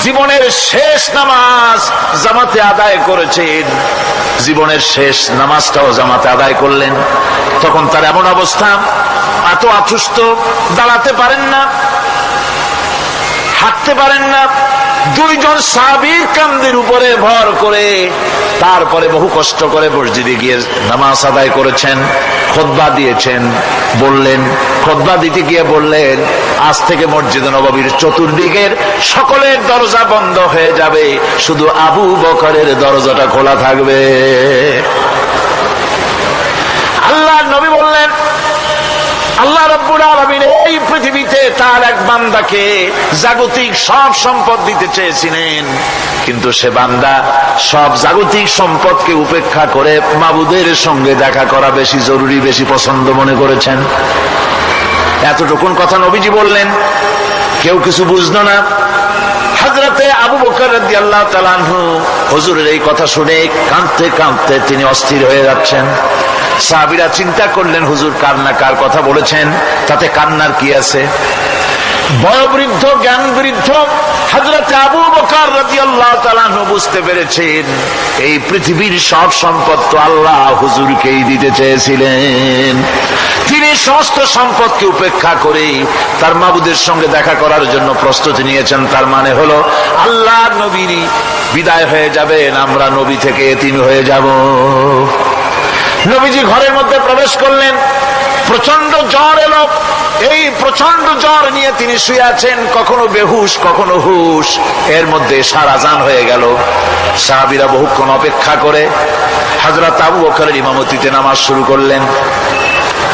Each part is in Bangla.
জীবনের শেষ নামাজ জামাতে আদায় করেছেন। জীবনের শেষ নামাজটাও জামাতে আদায় করলেন। তখন তার এমন অবস্থা, এত অসুস্থ, দাঁড়াতে পারেন না, হাঁটতে পারেন না। দুইজন সাবির কান্দির উপরে ভর করে তারপরে বহু কষ্ট করে মসজিদে গিয়ে নামাজ আদায় করেছেন, খোদবা দিয়েছেন, বললেন, খোদবা দিতে গিয়ে বললেন, আজ থেকে মসজিদ নবাবীর চতুর্দিকের সকলের দরজা বন্ধ হয়ে যাবে, শুধু আবু বকরের দরজাটা খোলা থাকবে। আল্লাহ নবী বললেন আল্লাহ রব্বুল আলমিন এই পৃথিবীতে তার এক বান্দাকে জাগতিক সব সম্পদ দিতে চেয়েছিলেন। কিন্তু সে বান্দা সব জাগতিক সম্পদকে উপেক্ষা করে মাবুদের সঙ্গে দেখা করা বেশি জরুরি, বেশি পছন্দ মনে করেছেন। এতটুকুন কথা নবীজি বললেন, কেউ কিছু বুঝলো না। হাজরাতে আবু বকর আল্লাহ তালানহু হজুরের এই কথা শুনে কাঁদতে কাঁদতে তিনি অস্থির হয়ে যাচ্ছেন। সাহাবিরা চিন্তা করলেন, হুজুর, কার না কার কথা বলেছেন? তাতে কান্নার কি আছে? বয়োবৃদ্ধ জ্ঞান বৃদ্ধ আবু বকার রাজি আল্লাহ বুঝতে পেরেছেন, এই পৃথিবীর সব সম্পদ তো আল্লাহ হুজুরকেই দিতে চেয়েছিলেন। তিনি সমস্ত সম্পদকে উপেক্ষা করে তার মাবুদের সঙ্গে দেখা করার জন্য প্রস্তুতি নিয়েছেন। তার মানে হলো আল্লাহ নবীর বিদায় হয়ে যাবেন, আমরা নবী থেকে তিনি হয়ে যাব। নবীজি ঘরের মধ্যে প্রবেশ করলেন। প্রচণ্ড জ্বর এলো। এই প্রচণ্ড জ্বর নিয়ে তিনি শুয়ে আছেন। কখনো বেহুশ, কখনো হুশ। এর মধ্যে সারা জান হয়ে গেল। সাহাবিরা বহুক্ষণ অপেক্ষা করে। হাজরা তাবু বকরের ইমামতিতে নামাজ শুরু করলেন।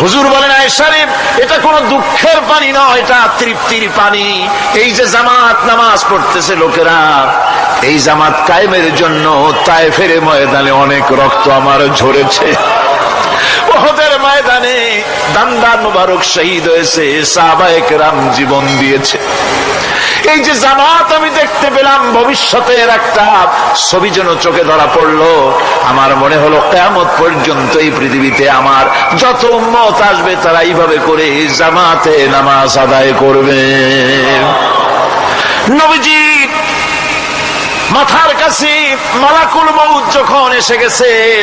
হুজুর বলেন আয়সারে এটা কোনো দুঃখের পানি নয় এটা তৃপ্তির পানি। এই যে জামাত নামাজ পড়তেছে লোকেরা, এই জামাত কায়েমের জন্য তাই ফেরে ময়দানে অনেক রক্ত আমার ঝরেছে। ময়দানে দান্দার মুবারক শহীদ হয়েছে সাবায়ক রাম জীবন দিয়েছে। এই যে জামাত আমি দেখতে পেলাম, ভবিষ্যতের একটা ছবি যেন চোখে ধরা পড়ল। আমার মনে হলো কেমত পর্যন্ত এই পৃথিবীতে আমার যত মত আসবে, তারা এইভাবে করে জামাতে নামাজ আদায় করবে। নবীজি, মাথার কাছে মালাকুল মৌত যখন এসে গেছেন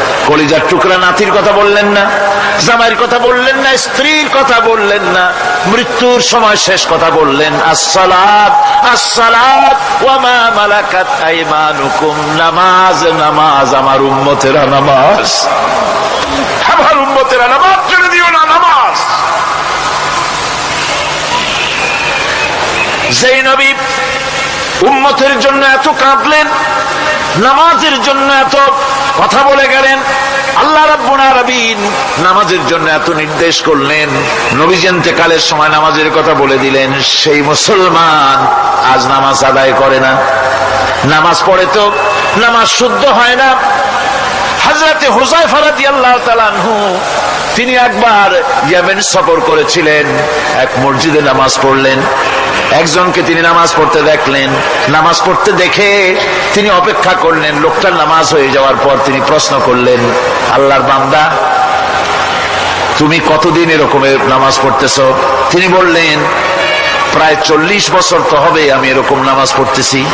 কলিজার টুকরা নাতির কথা বললেন না, জামাইয়ের কথা বললেন না, স্ত্রীর কথা বললেন না, মৃত্যুর সময় শেষ কথা বললেন, আসসালাত আসসালাত, ওয়ামা মালাকাত আইমানুকুম, নামাজ নামাজ, আমার উম্মতেরা নামাজ। আমার উম্মতেরা নামাজ ছেড়ে দিও না, নামাজ। যেই নবী উম্মতের জন্য এত কাঁদলেন নামাজের জন্য এত কথা বলে গেলেন। আল্লাহ নামাজের জন্য এত নির্দেশ করলেন। নবীজি কালের সময় নামাজের কথা বলে দিলেন, সেই মুসলমান আজ নামাজ আদায় করে না। নামাজ পড়ে তো নামাজ শুদ্ধ হয় না। হাজরাতে হুজাইফা রাদিয়াল্লাহু আল্লাহ আনহু, তিনি একবার ইয়েমেন সফর করেছিলেন, এক মসজিদে নামাজ পড়লেন। একজনকে তিনি নামাজ পড়তে দেখলেন। নামাজ পড়তে দেখে তিনি অপেক্ষা করলেন। লোকটার নামাজ হয়ে যাওয়ার পর তিনি প্রশ্ন করলেন, আল্লাহর বান্দা, তুমি কতদিন এরকমের নামাজ পড়তেছো? তিনি বললেন, প্রায় চল্লিশ বছর তো হবে আমি এরকম নামাজ পড়তেছি।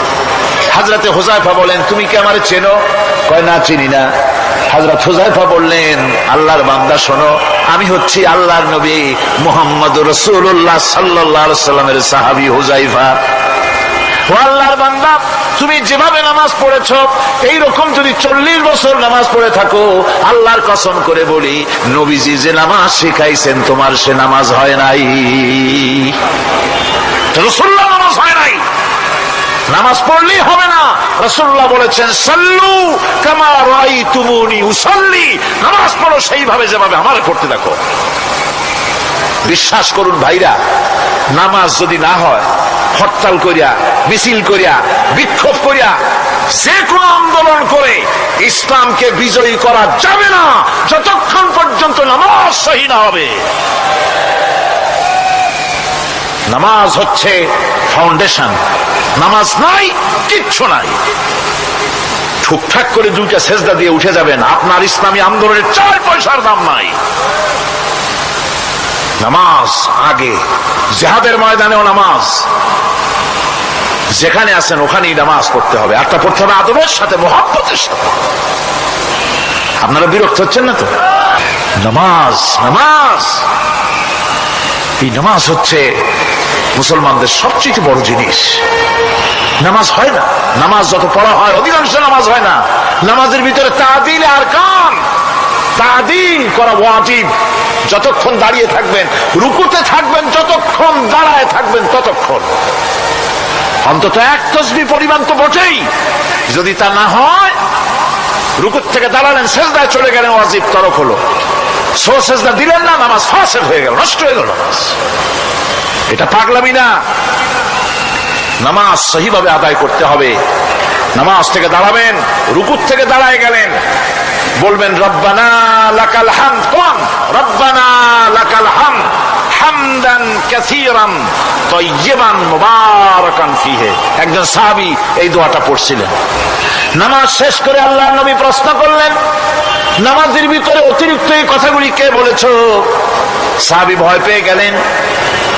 হাজরাতে হোজাইফা বলেন, তুমি কি আমার চেনো? কয়, না, চিনি না। হাজরত হুজাইফা বললেন, আল্লাহর বান্দা, শোনো, আমি হচ্ছি আল্লাহর নবী মোহাম্মদ রসুল্লাহ সাল্লাহ সাল্লামের সাহাবি হুজাইফা আল্লাহর বান্দা, তুমি যেভাবে নামাজ পড়েছ এই রকম যদি চল্লিশ বছর নামাজ পড়ে থাকো, আল্লাহর কসম করে বলি, নবীজি যে নামাজ শিখাইছেন, তোমার সে নামাজ হয় নাই। রসুল্লাহ নামাজ হয় নাই। নামাজ পড়লেই হবে না। রসুল্লাহ বলেছেন, সাল্লু কামা রাই তুমুনি উসল্লি। নামাজ পড়ো সেইভাবে যেভাবে আমার করতে দেখো। বিশ্বাস করুন ভাইরা, নামাজ যদি না হয়, হরতাল করিয়া, মিছিল করিয়া, বিক্ষোভ করিয়া যে কোনো আন্দোলন করে ইসলামকে বিজয়ী করা যাবে না, যতক্ষণ পর্যন্ত নামাজ সহি না হবে। নামাজ হচ্ছে ফাউন্ডেশন নামাজ নাই, কিচ্ছু নাই। ঠুকঠাক করে দুইটা সেজদা দিয়ে উঠে যাবেন। আপনার ইসলামী আন্দোলনের চার পয়সার দাম নাই। নামাজ আগে, জেহাদের ময়দানেও নামাজ। যেখানে আছেন ওখানেই নামাজ পড়তে হবে। আরটা পড়তে হবে আদরের সাথে, মহাব্বতের সাথে। আপনারা বিরক্ত হচ্ছেন না তো? নামাজ নামাজ। এই নামাজ হচ্ছে মুসলমানদের সবচেয়ে বড় জিনিস, নামাজ হয় না। নামাজ যত পড়া হয়, অধিকাংশ নামাজ হয় না। নামাজের ভিতরে তাদিল আর কান। তাদিল করা ওয়াজিব। যতক্ষণ দাঁড়িয়ে থাকবেন, রুকুতে থাকবেন, যতক্ষণ দাঁড়ায় থাকবেন, ততক্ষণ। অন্তত এক তসবি পরিমাণ তো বটেই। যদি তা না হয়, রুকুর থেকে দাঁড়ালেন শেষদায় চলে গেলেন, ওয়াজিব তরক হলো। সো শেষদা দিলেন না, নামাজ ফাঁসের হয়ে গেল, নষ্ট হয়ে গেল নামাজ। এটা পাগলামি না। নামাজ সহিভাবে আদায় করতে হবে। নামাজ থেকে দাঁড়াবেন রুকুত থেকে দাঁড়ায় গেলেন। বলবেন, রব্বানা লাকাল হাম কোন রব্বানা লাকাল হাম হামদান কাসীরান তাইয়িবান মুবারাকান ফিহে। একজন সাহাবী এই দোয়াটা পড়ছিলেন। নামাজ শেষ করে আল্লাহর নবী প্রশ্ন করলেন নামাজের ভিতরে অতিরিক্ত এই কথাগুলি কে বলেছ? সাহাবী ভয় পেয়ে গেলেন।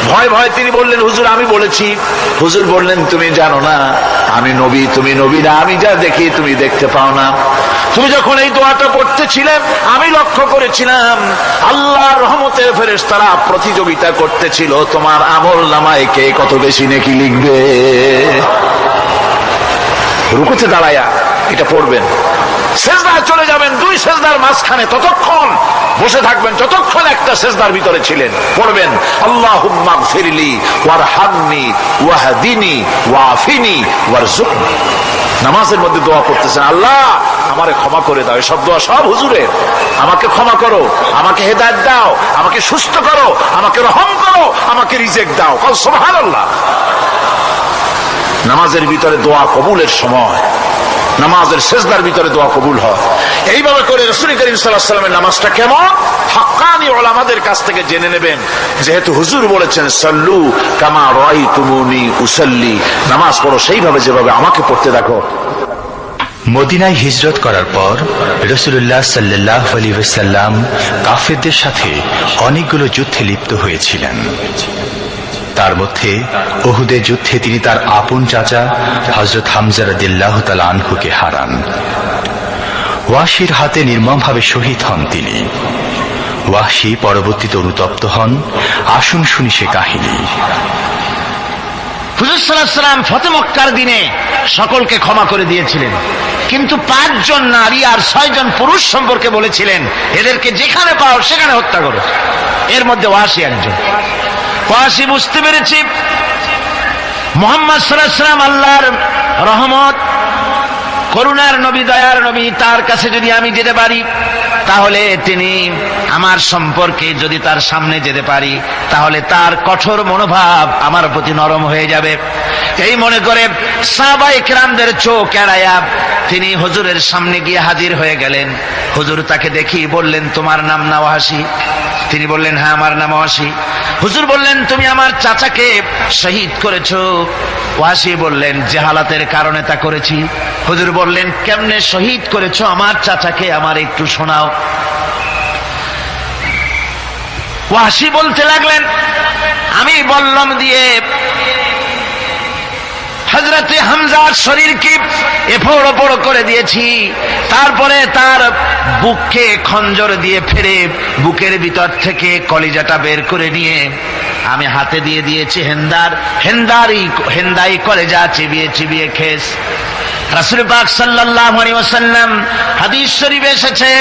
ভয় ভয় তিনি বললেন, হুজুর, আমি বলেছি। হুজুর বললেন, তুমি জানো না, আমি নবী, তুমি নবী না, আমি যা দেখি তুমি দেখতে পাও না। তুমি যখন এই দোয়াটা পড়তেছিলে আমি লক্ষ্য করেছিলাম, আল্লাহর রহমতের ফেরেস তারা প্রতিযোগিতা করতেছিল, তোমার আমল নামায় কে কত বেশি নাকি লিখবে? রুকুতে দাঁড়ায়া এটা পড়বেন। সেজদায় চলে যাবেন দুই সেজদার মাঝখানে ততক্ষণ। বসে থাকবেন যতক্ষণ একটা সেজদার ভিতরে ছিলেন। পড়বেন আল্লাহ ফিরলি ওয়ার হামনি ওয়াহাদিনী ওয়াফিনি ওয়ার নামাজের মধ্যে দোয়া করতেছেন, আল্লাহ, আমারে ক্ষমা করে দাও। এসব দোয়া সব হুজুরের। আমাকে ক্ষমা করো, আমাকে হেদায়ত দাও, আমাকে সুস্থ করো, আমাকে রহম করো, আমাকে রিজেক্ট দাও। কল সোহান আল্লাহ নামাজের ভিতরে দোয়া কবুলের সময়। নামাজের শেষদার ভিতরে দোয়া কবুল হয়। এইভাবে করে রসুল করিম সাল্লাহ সাল্লামের নামাজটা কেমন? হাক্কানি ওলামাদের কাছ থেকে জেনে নেবেন। যেহেতু হুজুর বলেছেন, সাল্লু কামা রয় তুমুনি উসাল্লি। নামাজ পড়ো সেইভাবে যেভাবে আমাকে পড়তে দেখো। মদিনায় হিজরত করার পর রসুল্লাহ সাল্লাহ আলী সাল্লাম কাফেরদের সাথে অনেকগুলো যুদ্ধে লিপ্ত হয়েছিলেন। তার মধ্যে ওহুদে যুদ্ধে তিনি তার আপন চাচা হজরত হামজারদিল্লাহ তাল আনহুকে হারান। ওয়াশির হাতে নির্মমভাবে শহীদ হন তিনি। ওয়াশি পরবর্তীতে অনুতপ্ত হন। আসুন শুনি সে কাহিনী। হুজুর সাল্লাম ফতে দিনে সকলকে ক্ষমা করে দিয়েছিলেন। কিন্তু পাঁচজন নারী আর ছয়জন পুরুষ সম্পর্কে বলেছিলেন, এদেরকে যেখানে পাও সেখানে হত্যা করো। এর মধ্যে ওয়াসি একজন। ওয়াসি বুঝতে পেরেছি। মোহাম্মদ সাল্লাম আল্লাহর রহমত, করুণার নবী, দয়ার নবী, তার কাছে যদি আমি যেতে পারি তাহলে তিনি আমার সম্পর্কে যদি তার সামনে যেতে পারি, তাহলে তার কঠোর মনোভাব আমার প্রতি নরম হয়ে যাবে। এই মনে করে সাবাই ক্রামদের চোখ এড়াইয়া তিনি হুজুরের সামনে গিয়ে হাজির হয়ে গেলেন। হুজুর তাকে দেখি বললেন, তোমার নাম নওয়াসি তিনি বললেন হ্যাঁ আমার নাম ওয়াসি। হুজুর বললেন, তুমি আমার চাচাকে শহীদ করেছ। ওয়াসি বললেন, জেহালাতের কারণে তা করেছি। হুজুর বললেন, কেমনে শহীদ করেছ? আমার চাচাকে আমার একটু শোনাও। ওয়াসি বলতে লাগলেন, আমি বললাম দিয়ে হজরতে হামজার শরীরকে এফোড় ওপড় করে দিয়েছি, তারপরে তার বুককে খঞ্জর দিয়ে ফেরে বুকের ভিতর থেকে কলিজাটা বের করে নিয়ে আমি হাতে দিয়ে দিয়েছি হেন্দার হেন্দারি হেন্দাই কলেজা চিবিয়ে চিবিয়ে খেস। রাসুল পাক সাল্লাল্লাহু আলাইহি ওয়াসাল্লাম হাদিস শরীফে এসেছে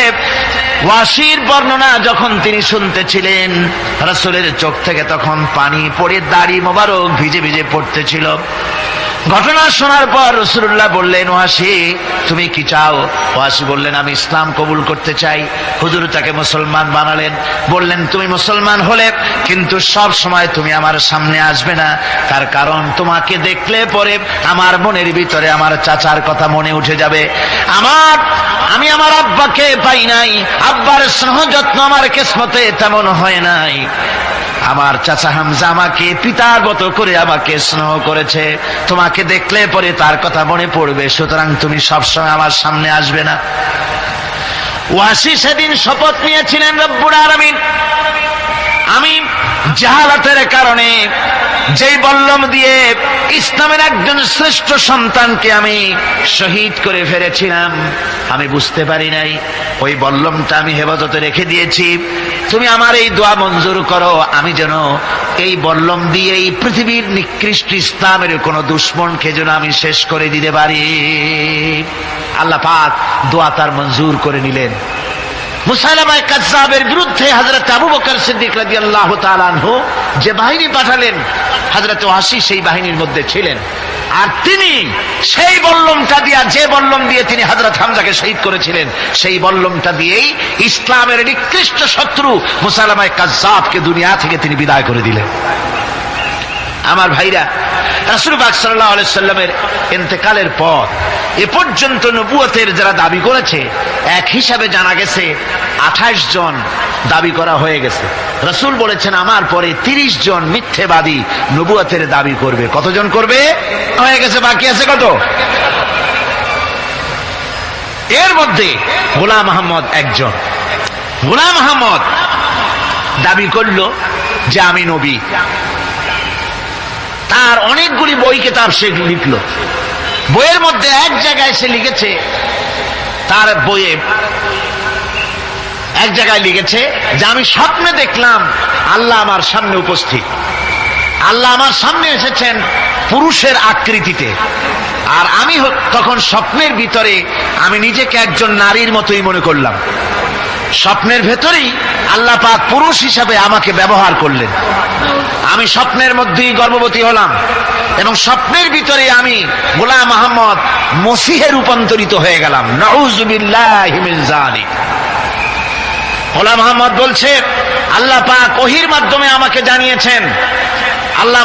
ওয়াসির বর্ণনা যখন তিনি শুনতেছিলেন, রাসূলের চোখ থেকে তখন পানি পড়ে দাড়ি মোবারক ভিজে ভিজে পড়তেছিল। ঘটনা শোনার পর রসুল্লাহ বললেন, ওয়াসি, তুমি কি চাও? ওয়াসি বললেন, আমি ইসলাম কবুল করতে চাই। হুজুর তাকে মুসলমান বানালেন। বললেন, তুমি মুসলমান হলে কিন্তু সব সময় তুমি আমার সামনে আসবে না। তার কারণ তোমাকে দেখলে পরে আমার মনের ভিতরে আমার চাচার কথা মনে উঠে যাবে। আমার, আমি আমার আব্বাকে পাই নাই। আব্বার স্নেহ যত্ন আমার কিসমতে তেমন হয় নাই। আমার চাচা হামজা আমাকে পিতার মতো করে আমাকে স্নেহ করেছে। তোমাকে দেখলে পরে তার কথা মনে পড়বে, সুতরাং তুমি সবসময় আমার সামনে আসবে না। ওয়াসি সেদিন শপথ নিয়েছিলেন রব্বুর আরামিন আমি জাহালাতের কারণে যেই বল্লম দিয়ে ইসলামের একজন শ্রেষ্ঠ সন্তানকে আমি শহীদ করে ফেলেছিলাম, আমি বুঝতে পারি নাই। ওই বল্লমটা আমি হেফাজতে রেখে দিয়েছি। তুমি আমার এই দোয়া মঞ্জুর করো, আমি যেন এই বল্লম দিয়ে এই পৃথিবীর নিকৃষ্ট ইসলামের কোনো দুশ্মনকে যেন আমি শেষ করে দিতে পারি। আল্লাহ পাক দোয়া তার মঞ্জুর করে নিলেন। মুসাইলামায় কাজ্জাবের বিরুদ্ধে হজরত আবু বকর সিদ্দিক রাদিয়াল্লাহু তাআলা আনহু যে বাহিনী পাঠালেন হজরত ওয়াসি সেই বাহিনীর মধ্যে ছিলেন। আর তিনি সেই বল্লমটা দিয়া, যে বল্লম দিয়ে তিনি হজরত হামজাকে শহীদ করেছিলেন, সেই বল্লমটা দিয়েই ইসলামের নিকৃষ্ট শত্রু মুসাইলামায় কাজ্জাবকে দুনিয়া থেকে তিনি বিদায় করে দিলেন। আমার ভাইরা রাসুল বাগ সাল্লাহ সাল্লামের এতেকালের পর এ পর্যন্ত নবুয়তের যারা দাবি করেছে, এক হিসাবে জানা গেছে আঠাশ জন দাবি করা হয়ে গেছে। রসুল বলেছেন, আমার পরে তিরিশ জন মিথ্যেবাদী নবুয়তের দাবি করবে। কতজন করবে? হয়ে গেছে, বাকি আছে কত? এর মধ্যে গোলাম আহমদ একজন। গোলাম আহমদ দাবি করল যে আমি নবী। তার অনেকগুলি বই কেতাব সে লিখল। বইয়ের মধ্যে এক জায়গায় সে লিখেছে, তার বইয়ে এক জায়গায় লিখেছে, যে আমি স্বপ্নে দেখলাম আল্লাহ আমার সামনে উপস্থিত। আল্লাহ আমার সামনে এসেছেন পুরুষের আকৃতিতে। আর আমি তখন স্বপ্নের ভিতরে আমি নিজেকে একজন নারীর মতোই মনে করলাম। স্বপ্নের ভেতরেই আল্লাহ পাক পুরুষ হিসাবে আমাকে ব্যবহার করলেন। আমি স্বপ্নের মধ্যেই গর্ভবতী হলাম এবং স্বপ্নের ভিতরে আমি গোলাম আহমদ মসিহে রূপান্তরিত হয়ে গেলাম। গোলাম আহমদ বলছে, আল্লাহ পাক ওহির মাধ্যমে আমাকে জানিয়েছেন। আল্লাহ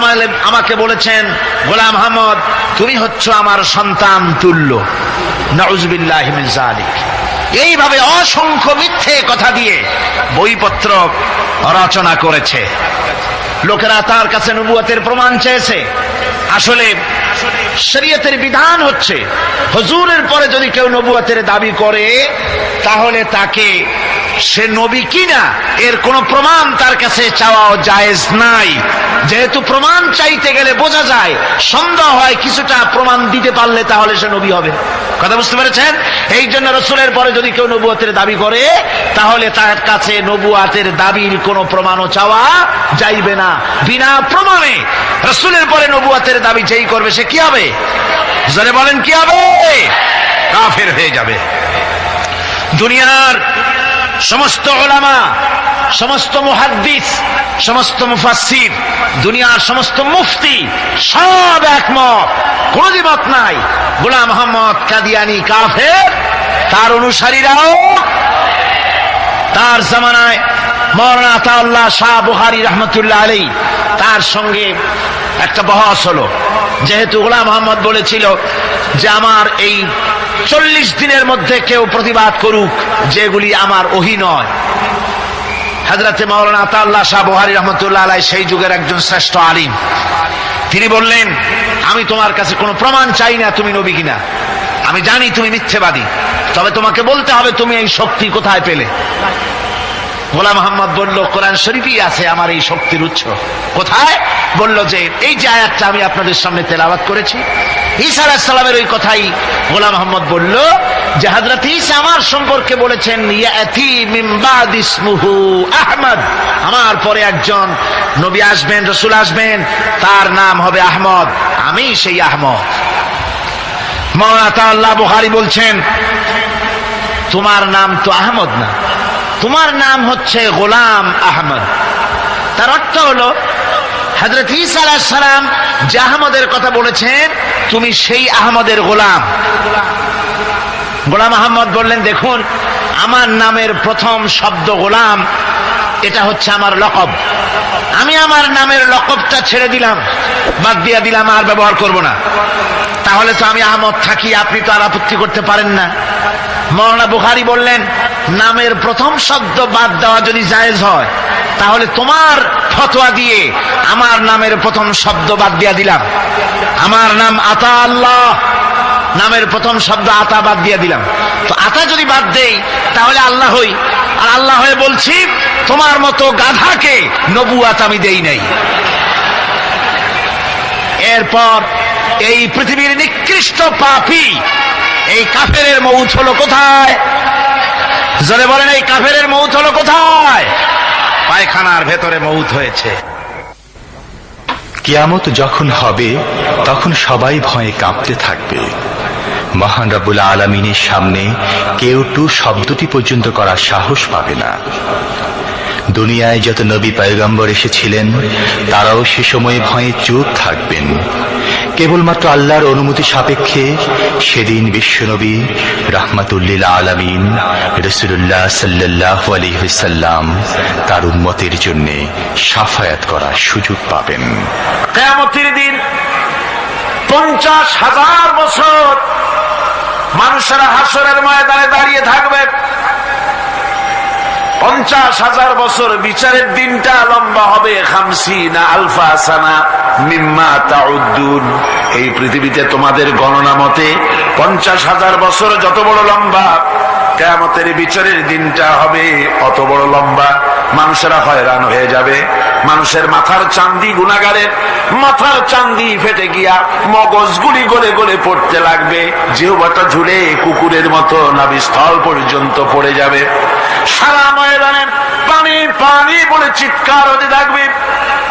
আমাকে বলেছেন, গোলাম আহমদ, তুমি হচ্ছ আমার সন্তান তুল্য। নউজুবিল্লাহি মিন যালিক। এইভাবে অসংখ্য মিথ্যে কথা দিয়ে বইপত্র রচনা করেছে। লোকেরা তার কাছে নবুয়াতের প্রমাণ চেয়েছে। আসলে শরীয়তের বিধান হচ্ছে, হজুরের পরে যদি কেউ নবুয়াতের দাবি করে, তাহলে তাকে সে নবী কিনা, এর কোনো প্রমাণ তার কাছে চাওয়াও জায়েজ নাই। যেহেতু প্রমাণ চাইতে গেলে বোঝা যায়, সন্দেহ হয় কিছুটা প্রমাণ দিতে পারলে তাহলে সে নবী হবে। কথা বুঝতে পেরেছেন? এই জন্য রসুলের পরে যদি কেউ নবুয়তের দাবি করে, তাহলে তার কাছে নবুয়াতের দাবির কোনো প্রমাণও চাওয়া যাইবে না। বিনা প্রমাণে রসুলের পরে নবুয়াতের দাবি যেই করবে, সে কি হবে? জোরে বলেন, কি হবে? কাফের হয়ে যাবে। দুনিয়ার সমস্ত ওলামা, সমস্ত মুহাদ্দিস, সমস্ত মুফাসসির, দুনিয়ার সমস্ত মুফতি সব একমত। কোন দ্বিমত নাই। গোলাম মোহাম্মদ কাদিয়ানি কাফের, তার অনুসারীরাও তার জামানায় মৌলানা আতাউল্লাহ শাহ বুহারি রহমতুল্লাহ আলী তার সঙ্গে একটা বহস হলো। যেহেতু গোলাম মোহাম্মদ বলেছিল যে, আমার এই চল্লিশ দিনের মধ্যে কেউ প্রতিবাদ করুক, যেগুলি আমার ওহি নয়। হাজরাতে মৌলানা আতাউল্লাহ শাহ বহারি রহমতুল্লাহ আলাই সেই যুগের একজন শ্রেষ্ঠ আলিম। তিনি বললেন, আমি তোমার কাছে কোনো প্রমাণ চাই না তুমি নবী কিনা। আমি জানি তুমি মিথ্যেবাদী, তবে তোমাকে বলতে হবে তুমি এই শক্তি কোথায় পেলে? গোলাম মোহাম্মদ বলল, কোরআন শরীফই আছে আমার এই শক্তির উৎস। কোথায়? বলল যে, এই যে আয়াতটা আমি আপনাদের সামনে তেলাওয়াত করেছি। ঈসা আলাহিসাল্লামের ওই কথাই গোলাম মোহাম্মদ বলল, যে হাজরত ঈসা আমার সম্পর্কে বলেছেন আহমদ। আমার পরে একজন নবী আসবেন, রসুল আসবেন, তার নাম হবে আহমদ। আমি সেই আহমদ। মৌলানা আল্লাহ বুহারি বলছেন, তোমার নাম তো আহমদ না। তোমার নাম হচ্ছে গোলাম আহমদ। তার অর্থ হলো হজরত ইসা সালাম যে আহমদের কথা বলেছেন, তুমি সেই আহমদের গোলাম। গোলাম আহমদ বললেন, দেখুন, আমার নামের প্রথম শব্দ গোলাম, এটা হচ্ছে আমার লকব। আমি আমার নামের লকবটা ছেড়ে দিলাম, বাদ দিয়া দিলাম, আর ব্যবহার করব না। তাহলে তো আমি আহমদ থাকি, আপনি তো আর আপত্তি করতে পারেন না। মৌলানা বুখারি বললেন নামের প্রথম শব্দ বাদ দেওয়া যদি জায়েজ হয়, তাহলে তোমার ফতোয়া দিয়ে আমার নামের প্রথম শব্দ বাদ দিয়া দিলাম। আমার নাম আতা আল্লাহ, নামের প্রথম শব্দ আতা বাদ দিয়া দিলাম। তো আতা যদি বাদ দেই, তাহলে আল্লাহ হই। আর আল্লাহ হয়ে বলছি, তোমার মতো গাধাকে নবুয়াত আমি দেই নাই। এরপর এই পৃথিবীর নিকৃষ্ট পাপি, এই কাফের মৌত হলো কোথায়? জোরে বলেন, এই কাফেরের মৌত হলো কোথায়? পায়খানার ভেতরে মৌত হয়েছে। কিয়ামত যখন হবে, তখন সবাই ভয়ে কাঁপতে থাকবে। মহান রব্বুল আলমিনের সামনে কেউ টু শব্দটি পর্যন্ত করার সাহস পাবে না। দুনিয়ায় যত নবী পয়গম্বর এসেছিলেন, তারাও সে সময়ে ভয়ে চুপ থাকবেন। কেবলমাত্র আল্লাহর অনুমতি সাপেক্ষে সেদিন বিশ্বনবী রাহমাতুল্লিল আলামিন রসুল্লাহ সাল্লাহ আলিহাল্লাম তার উম্মতের জন্য সাফায়াত করার সুযোগ পাবেন। দিন পঞ্চাশ হাজার বছর মানুষেরা হাসরের ময়দানে দাঁড়িয়ে থাকবে। পঞ্চাশ হাজার বছর বিচারের দিনটা লম্বা হবে খামসি না আলফা সানা মিম্মা তাউদ্দুন। এই পৃথিবীতে তোমাদের গণনা মতে পঞ্চাশ হাজার বছর যত বড় লম্বা, কেয়ামতের বিচারের দিনটা হবে অত বড় লম্বা। মানুষেরা হয়রান হয়ে যাবে। মানুষের মাথার চান্দি গুণাগারের মাথার চান্দি ফেটে গিয়া মগজগুলি গলে গলে পড়তে লাগবে। জিহবাটা ঝুলে কুকুরের মতো নাবিস্থল পর্যন্ত পড়ে যাবে। সারা পানি বলে চিৎকার হতে থাকবে।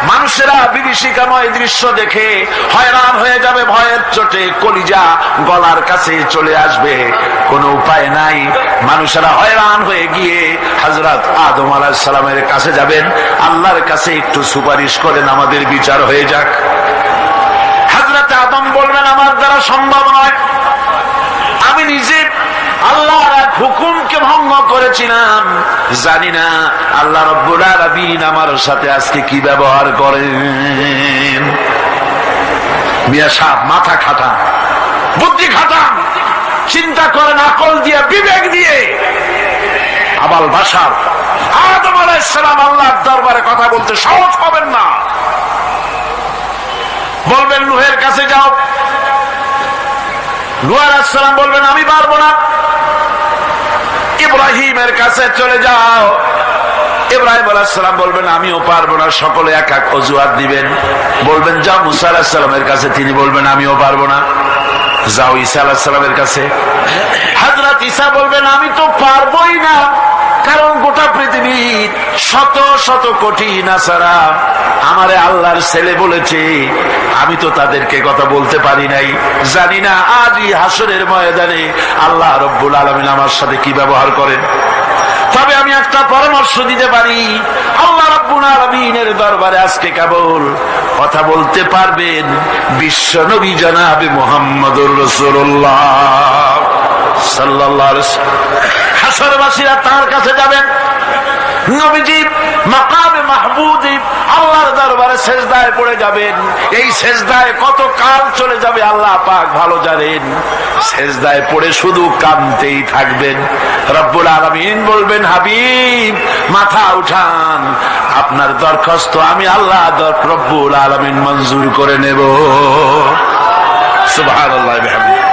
মানুষেরা বিভীষিকাময় দৃশ্য দেখে, হয়রান হয়ে যাবে ভয়ের চোটে, কলিজা গলার কাছে চলে আসবে। কোনো উপায় নাই। মানুষেরা হয়রান হয়ে গিয়ে হজরত আদম আলাহ সালামের কাছে যাবেন। আল্লাহর কাছে একটু সুপারিশ করেন, আমাদের বিচার হয়ে যাক। হজরত আদম বলবেন আমার দ্বারা সম্ভব নয়। আমি নিজে আল্লাহর এক হুকুমকে ভঙ্গ করেছিলাম। জানি না আল্লাহ রব্বুল আলামিন আমার সাথে আজকে কি ব্যবহার করেন। মাথা খাটান, বুদ্ধি খাটান, চিন্তা করেন, আকল দিয়ে, বিবেক দিয়ে। আবাল বাসার, আদম আলাইসালাম আল্লাহর দরবারে কথা বলতে সহজ পাবেন না। বলবেন, নুহের কাছে যাও। আসসালাম বলবেন, আমি পারব না। ইব্রাহিমের কাছে চলে যাও। ইব্রাহিম আলাহাম বলবেন, আমিও পারব না, সকলে এক এক অজুহাত দিবেন। বলবেন যা মুসা আলাহিসাল্লামের কাছে। তিনি বলবেন, আমিও পারব না। যাও ঈসা আলাহিসাল্লামের কাছে। হাজরত ঈসা বলবেন, আমি তো পারবই না, কারণ গোটা পৃথিবী শত শত কোটি নাসারা আমারে আল্লাহর ছেলে বলেছে। আমি তো তাদেরকে কথা বলতে পারি নাই। জানি না আজই হাসরের ময়দানে আল্লাহ রব্বুল আলমিন আমার সাথে কি ব্যবহার করেন। তবে আমি একটা পরামর্শ দিতে পারি। আল্লাহ রব্বুল দরবারে আজকে কেবল কথা বলতে পারবেন, বিশ্ব নবী জানাবে মোহাম্মদুর রসুল্লাহ সাল্লাহ হাসরবাসীরা তার কাছে যাবেন। নবীজি মাকামে মাহবুদি আল্লাহর দরবারে পড়ে যাবেন। এই কত কাল চলে যাবে আল্লাহ পড়ে শুধু থাকবেন। রব্বুল আলমিন বলবেন, হাবিব, মাথা উঠান। আপনার দরখাস্ত আমি আল্লাহ রব্বুল আলমিন মঞ্জুর করে নেব। বিহামদিহি।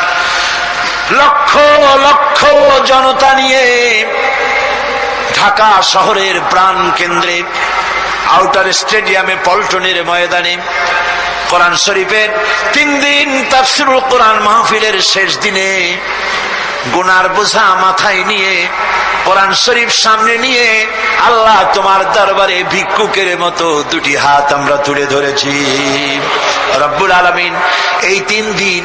লক্ষ লক্ষ জনতা নিয়ে ঢাকা শহরের প্রাণ কেন্দ্রে আউটার স্টেডিয়ামে পল্টনের ময়দানে কোরআন শরীফের তিন দিন তাফসিরুল কোরআন মাহফিলের শেষ দিনে গুনার বোঝা মাথায় নিয়ে, কোরআন শরীফ সামনে নিয়ে, আল্লাহ তোমার দরবারে ভিক্ষুকের মতো দুটি হাত আমরা তুলে ধরেছি। রব্বুল আলমিন, এই তিন দিন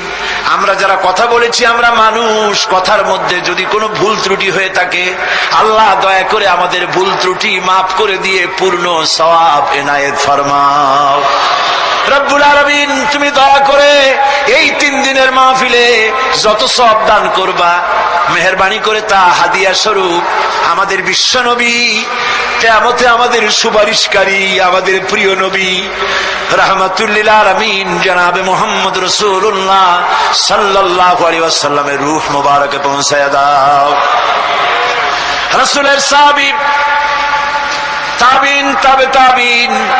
আমরা যারা কথা বলেছি, আমরা মানুষ, কথার মধ্যে যদি কোনো ভুল ত্রুটি হয়ে থাকে, আল্লাহ দয়া করে আমাদের ভুল ত্রুটি মাফ করে দিয়ে পূর্ণ সওয়াব এনায়েত ফরমাও। রব্বুল আলমিন, তুমি দয়া করে এই তিন দিনের মাহফিলে যত সব দান করবা, মেহরবানি করে তা হাদিয়া স্বরূপ। আমাদের বিশ্ব নবী কেমতে আমাদের সুপারিশকারী, আমাদের প্রিয় নবী, রাহমাতুল্লিল জানাবে মোহাম্মদ রসুল্লাহ সাল্লাহ আলী আসাল্লামের রূহ মোবারকে পৌঁছায় রসুলের তাবিন, তাবে তাবিন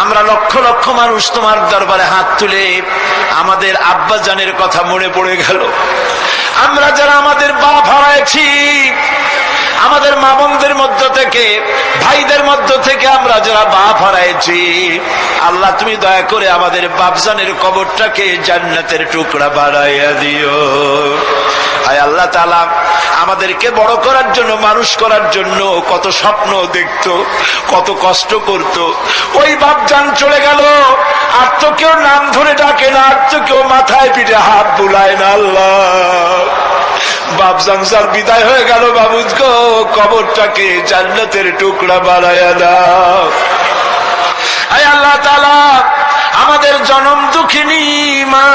আমরা লক্ষ লক্ষ মানুষ তোমার দরবারে হাত তুলে আমাদের আব্বা জানের কথা মনে পড়ে গেল। আমরা যারা আমাদের বাপ হারাইছি আমাদের মামনদের মধ্য থেকে, ভাইদের মধ্য থেকে আমরা যারা বাপ হারাইছি, আল্লাহ তুমি দয়া করে আমাদের বাপজানের কবরটাকে জান্নাতের টুকরা বাড়াইয়া দিও। আল্লাহ তালা আমাদেরকে বড় করার জন্য, মানুষ করার জন্য কত স্বপ্ন দেখত, কত কষ্ট করত। ওই বাপজান চলে গেল, আর তো কেউ নাম ধরে ডাকে না, আর তো কেউ মাথায় পিঠে হাত বুলায় না আল্লাহ। বাপ সংসার বিদায় হয়ে গেল বাবুজ গো কবরটাকে জান্নাতের টুকরা বাড়াইয়া দাও। আয় আল্লাহ তালা আমাদের জনম দুঃখিনী মা।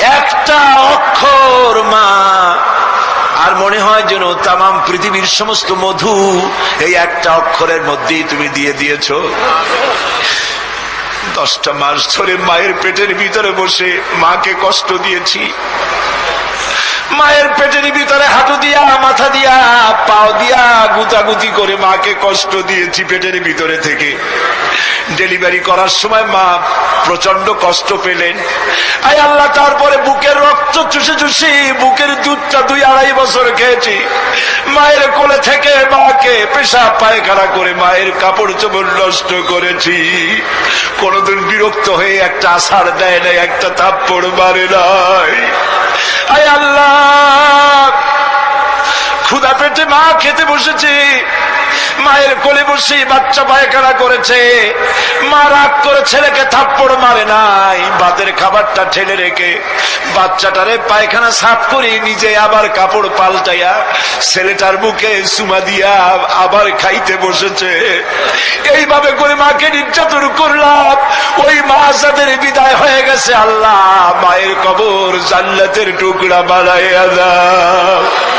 একটা অক্ষর মা। আর মনে হয় যেন তাম পৃথিবীর সমস্ত মধু এই একটা অক্ষরের মধ্যেই তুমি দিয়ে দিয়েছ। দশটা মাস ধরে মায়ের পেটের ভিতরে বসে মাকে কষ্ট দিয়েছি। মায়ের পেটের ভিতরে হাঁটু দিয়া, মাথা দিয়া, পাও দিয়া গুতাগুতি করে মাকে কষ্ট দিয়েছি পেটের ভিতরে থেকে। ডেলিভারি করার সময় মা প্রচণ্ড কষ্ট পেলেন। আয় আল্লাহ, তারপরে বুকের রক্ত চুষে চুষি বুকের দুধটা দুই আড়াই বছর খেয়েছি। মায়ের কোলে থেকে মাকে পেশা পায়খানা করে মায়ের কাপড় চোপড় নষ্ট করেছি। কোনদিন বিরক্ত হয়ে একটা আষাঢ় দেয় নাই, একটা থাপ্পড় মারে নাই। আয় আল্লাহ ক্ষুদা পেটে মা খেতে বসেছে। মায়ের কোলে বসে বাচ্চা পায়খানা করেছে। মা রাগ করে ছেলেকে থাপ্পড় মারে নাই। ভাতের খাবারটা ঠেলে রেখে বাচ্চাটারে পায়খানা সাফ করে নিজে আবার কাপড় পাল্টাইয়া ছেলেটার মুখে সুমা দিয়া আবার খাইতে বসেছে। এইভাবে করে মাকে নির্যাতন করলাম। ওই মা যাদের বিদায় হয়ে গেছে আল্লাহ। মায়ের কবর জান্নাতের টুকরা বাড়াইয়া দাও।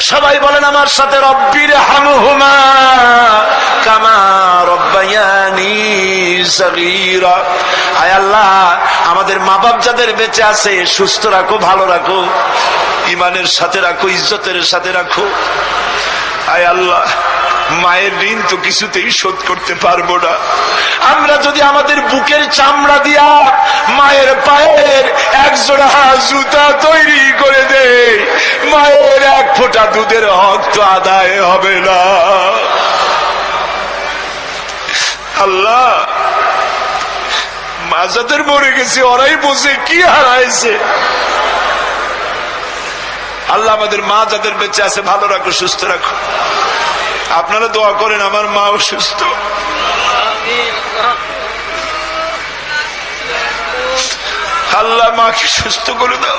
সবাই বলেন আমার সাথে রব্বির হামহুমা কামা রব্বায়ানি সগীরা। আয় আল্লাহ, আমাদের মা বাপ যাদের বেঁচে আছে, সুস্থ রাখো, ভালো রাখো ইমানের সাথে রাখো, ইজ্জতের সাথে রাখো। আয় আল্লাহ, মায়ের ঋণ তো কিছুতেই শোধ করতে পারব না। আমরা যদি আমাদের বুকের চামড়া দিয়া মায়ের পায়ের এক জোড়া জুতা তৈরি করে দে মায়ের এক ফোঁটা দুধের হক তো আদায় হবে না। আল্লাহ, মা যাদের মরে গেছে, ওরাই বসে কি হারাইছে। আল্লাহ আমাদের মা যাদের বেঁচে আছে, ভালো রাখো, সুস্থ রাখো। আপনারা দোয়া করেন, আমার মাও সুস্থ। আল্লাহ মাকে সুস্থ করে দাও।